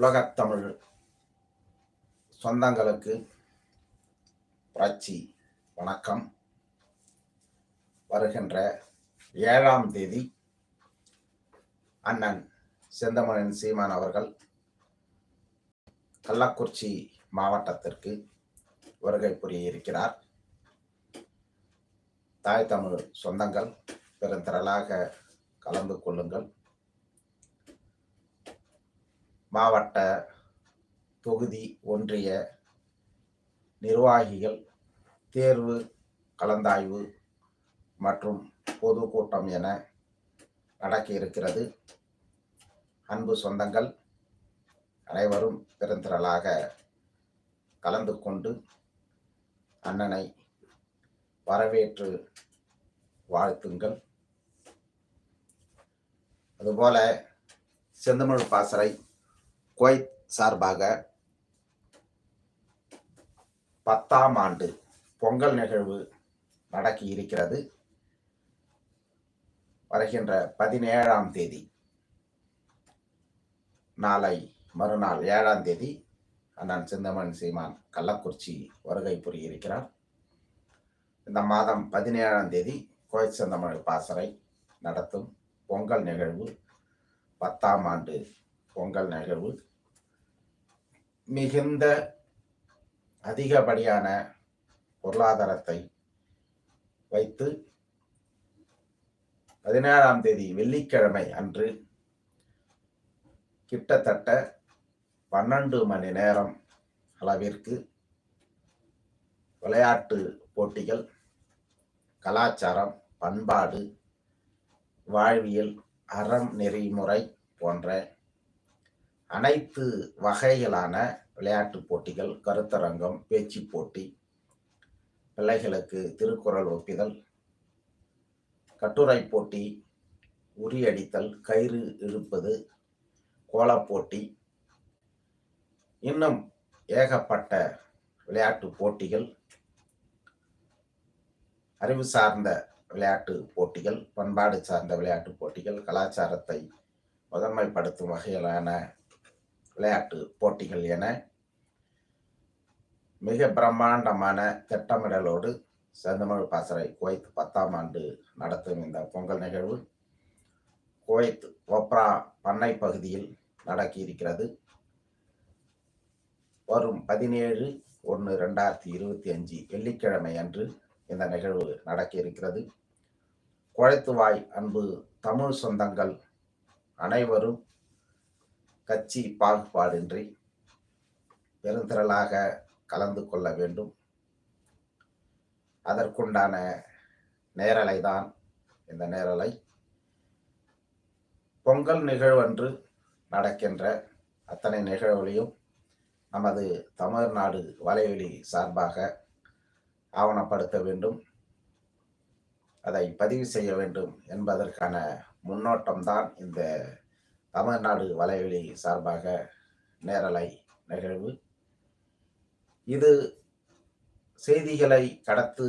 உலகத்தமிழ் சொந்தங்களுக்கு புரட்சி வணக்கம். வருகின்ற ஏழாம் தேதி அண்ணன் செந்தமணன் சீமான் அவர்கள் கள்ளக்குறிச்சி மாவட்டத்திற்கு வருகை புரிய இருக்கிறார் தாய் தமிழ் சொந்தங்கள் பெருந்திரளாக கலந்து கொள்ளுங்கள். மாவட்ட தொகுதி ஒன்றிய நிர்வாகிகள் தேர்வு கலந்தாய்வு மற்றும் பொதுக்கூட்டம் என நடக்க இருக்கிறது. அன்பு சொந்தங்கள் அனைவரும் பெருந்திரளாக கலந்து கொண்டு அண்ணனை வரவேற்று வாழ்த்துங்கள். அதுபோல செந்தமிழ் பாசறை குவைத் சார்பாக பத்தாம் ஆண்டு பொங்கல் நிகழ்வு நடக்க இருக்கிறது. வருகின்ற பதினேழாம் தேதி நாளை மறுநாள் ஏழாம் தேதி அண்ணன் சிந்தமன் சீமான் கள்ளக்குறிச்சி வருகை புரியிருக்கிறார். இந்த மாதம் பதினேழாம் தேதி கோயில் செந்தமிழ் பாசறை நடத்தும் பொங்கல் நிகழ்வு பத்தாம் ஆண்டு பொங்கல் நிகழ்வு. மிகுந்த அதிகப்படியான பொருளாதாரத்தை வைத்து பதினேழாம் தேதி வெள்ளிக்கிழமை அன்று கிட்டத்தட்ட பன்னெண்டு மணி நேரம் அளவிற்கு விளையாட்டு போட்டிகள் கலாச்சாரம் பண்பாடு வாழ்வியல் அறம் நெறிமுறை போன்ற அனைத்து வகைகளான விளையாட்டு போட்டிகள் கருத்தரங்கம் பேச்சு போட்டி பிள்ளைகளுக்கு திருக்குறள் ஒப்பிதல் கட்டுரை போட்டி உரியடித்தல் கயிறு இழுப்பது கோலப்போட்டி இன்னும் ஏகப்பட்ட விளையாட்டு போட்டிகள் அறிவு சார்ந்த விளையாட்டு போட்டிகள் பண்பாடு சார்ந்த விளையாட்டு போட்டிகள் கலாச்சாரத்தை முதன்மைப்படுத்தும் வகையிலான விளையாட்டு போட்டிகள் என மிக பிரம்மாண்டமான திட்டமிடலோடு செந்தமிழ் பாசறை குவைத் பத்தாம் ஆண்டு நடத்தும் இந்த பொங்கல் நிகழ்வு குவைத் ஒப்ரா பண்ணை பகுதியில் நடக்க இருக்கிறது வரும் பதினேழு ஒன்று ரெண்டாயிரத்தி இருபத்தி அஞ்சு வெள்ளிக்கிழமை அன்று இந்த நிகழ்வு நடக்க இருக்கிறது குழைத்துவாய் அன்பு தமிழ் சொந்தங்கள் அனைவரும் கட்சி பாகுபாடின்றி பெருந்திரளாக கலந்து கொள்ள வேண்டும். அதற்குண்டான நேரலை தான் இந்த நேரலை. பொங்கல் நிகழ்வன்று நடக்கின்ற அத்தனை நிகழ்வுகளையும் நமது தமிழ்நாடு வலைவெளி சார்பாக ஆவணப்படுத்த வேண்டும். அதை பதிவு செய்ய வேண்டும் என்பதற்கான முன்னோட்டம்தான் இந்த தமிழ்நாடு வலைவெளி சார்பாக நேரலை நிகழ்வு. இது செய்திகளை கடத்து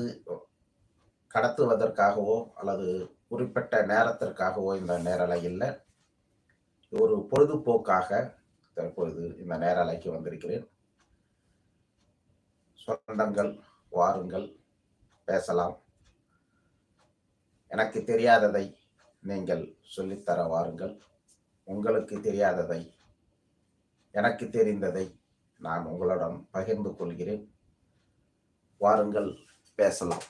கடத்துவதற்காகவோ அல்லது குறிப்பிட்ட நேரத்திற்காகவோ இந்த நேரலை இல்லை. ஒரு பொழுதுபோக்காக தற்பொழுது இந்த நேரலைக்கு வந்திருக்கிறேன். சொந்தங்கள் வாருங்கள் பேசலாம். எனக்கு தெரியாததை நீங்கள் சொல்லித்தர வாருங்கள். உங்களுக்கு தெரியாததை எனக்கு தெரிந்ததை நான் உங்களிடம் பகிர்ந்து கொள்கிறேன். வாருங்கள் பேசலாம்.